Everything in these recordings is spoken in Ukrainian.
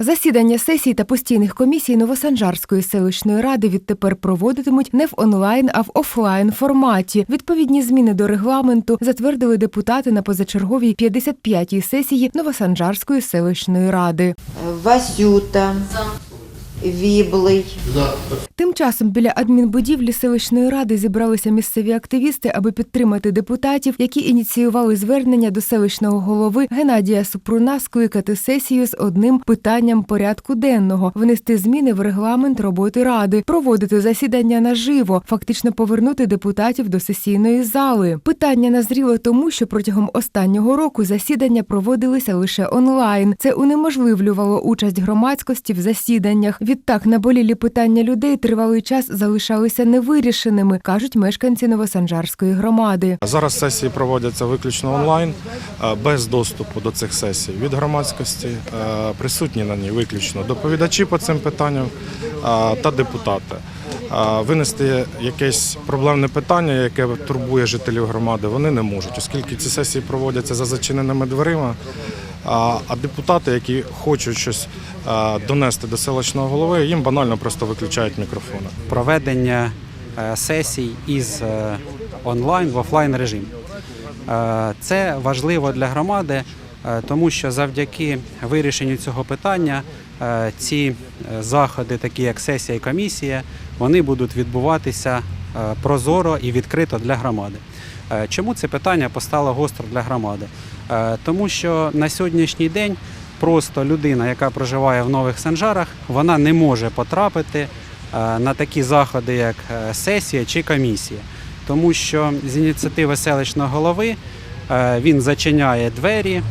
Засідання сесій та постійних комісій Новосанжарської селищної ради відтепер проводитимуть не в онлайн, а в офлайн форматі. Відповідні зміни до регламенту затвердили депутати на позачерговій 55-й сесії Новосанжарської селищної ради. Васюта, Віблий, Тим часом біля адмінбудівлі селищної ради зібралися місцеві активісти, аби підтримати депутатів, які ініціювали звернення до селищного голови Геннадія Супруна скликати сесію з одним питанням порядку денного, внести зміни в регламент роботи ради, проводити засідання наживо, фактично повернути депутатів до сесійної зали. Питання назріло тому, що протягом останнього року засідання проводилися лише онлайн. Це унеможливлювало участь громадськості в засіданнях. Відтак наболілі питання людей тривалий час залишалися невирішеними, кажуть мешканці Новосанжарської громади. Зараз сесії проводяться виключно онлайн, без доступу до цих сесій від громадськості. Присутні на ній виключно доповідачі по цим питанням та депутати. Винести якесь проблемне питання, яке турбує жителів громади, вони не можуть, оскільки ці сесії проводяться за зачиненими дверима. А депутати, які хочуть щось е, донести до селищного голови, їм банально просто виключають мікрофони. проведення е, сесій із е, онлайн в офлайн режим. Це важливо для громади, тому що завдяки вирішенню цього питання ці заходи, такі як сесія і комісія, вони будуть відбуватися прозоро і відкрито для громади. Чому це питання постало гостро для громади? Е, Тому що на сьогоднішній день просто людина, яка проживає в нових санжарах, вона не може потрапити е, на такі заходи, як е, сесія чи комісія. Тому що з ініціативи селищного голови він зачиняє двері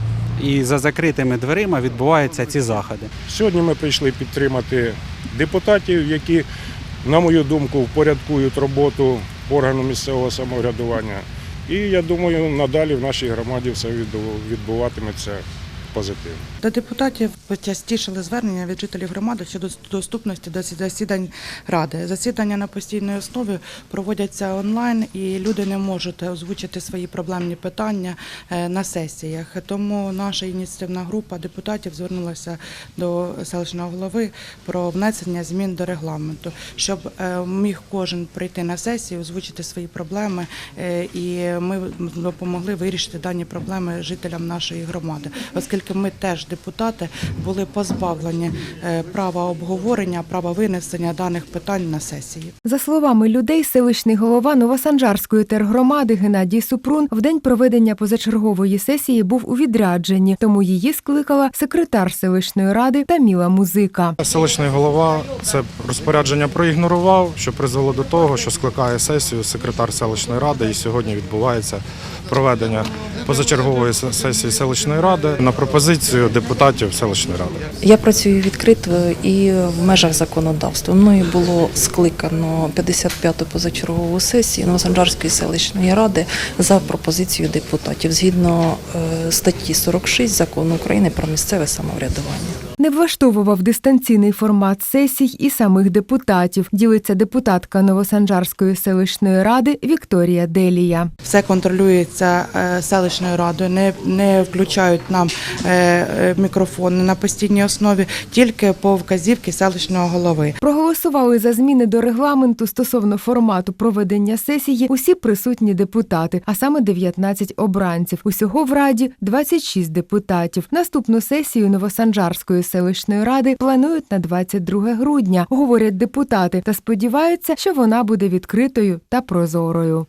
і за закритими дверима відбуваються ці заходи. Сьогодні ми прийшли підтримати депутатів, які, на мою думку, впорядкують роботу органу місцевого самоврядування. І я думаю, надалі в нашій громаді все відбуватиметься позитивно. До депутатів почастішили звернення від жителів громади щодо доступності до засідань ради. Засідання на постійній основі проводяться онлайн, і люди не можуть озвучити свої проблемні питання е, на сесіях. Тому наша ініціативна група депутатів звернулася до селищного голови про внесення змін до регламенту, щоб е, міг кожен прийти на сесію, озвучити свої проблеми, е, і ми допомогли вирішити дані проблеми жителям нашої громади, оскільки ми теж депутати були позбавлені е, права обговорення, права винесення даних питань на сесії. За словами людей, селищний голова Новосанжарської тергромади Геннадій Супрун в день проведення позачергової сесії був у відрядженні, тому її скликала секретар селищної ради Таміла Музика. Селищний голова це розпорядження проігнорував, що призвело до того, що скликає сесію секретар селищної ради, і сьогодні відбувається проведення позачергової сесії селищної ради на пропозицію депутатів селищної ради. Я працюю відкрито і в межах законодавства. Мною було скликано 55-ту позачергову сесію Новосанжарської селищної ради за пропозицією депутатів згідно е, статті 46 закону України про місцеве самоврядування. Не влаштовував дистанційний формат сесій і самих депутатів. Ділиться депутатка Новосанжарської селищної ради Вікторія Делія. Все контролюється е, селищною радою, не, не включають нам е, е, мікрофони на постійній основі, тільки по вказівці селищного голови. Проголосували за зміни до регламенту стосовно формату проведення сесії усі присутні депутати, а саме 19 обранців. Усього в раді 26 депутатів. Наступну сесію Новосанжарської селищної ради планують на 22 грудня, говорять депутати, та сподіваються, що вона буде відкритою та прозорою.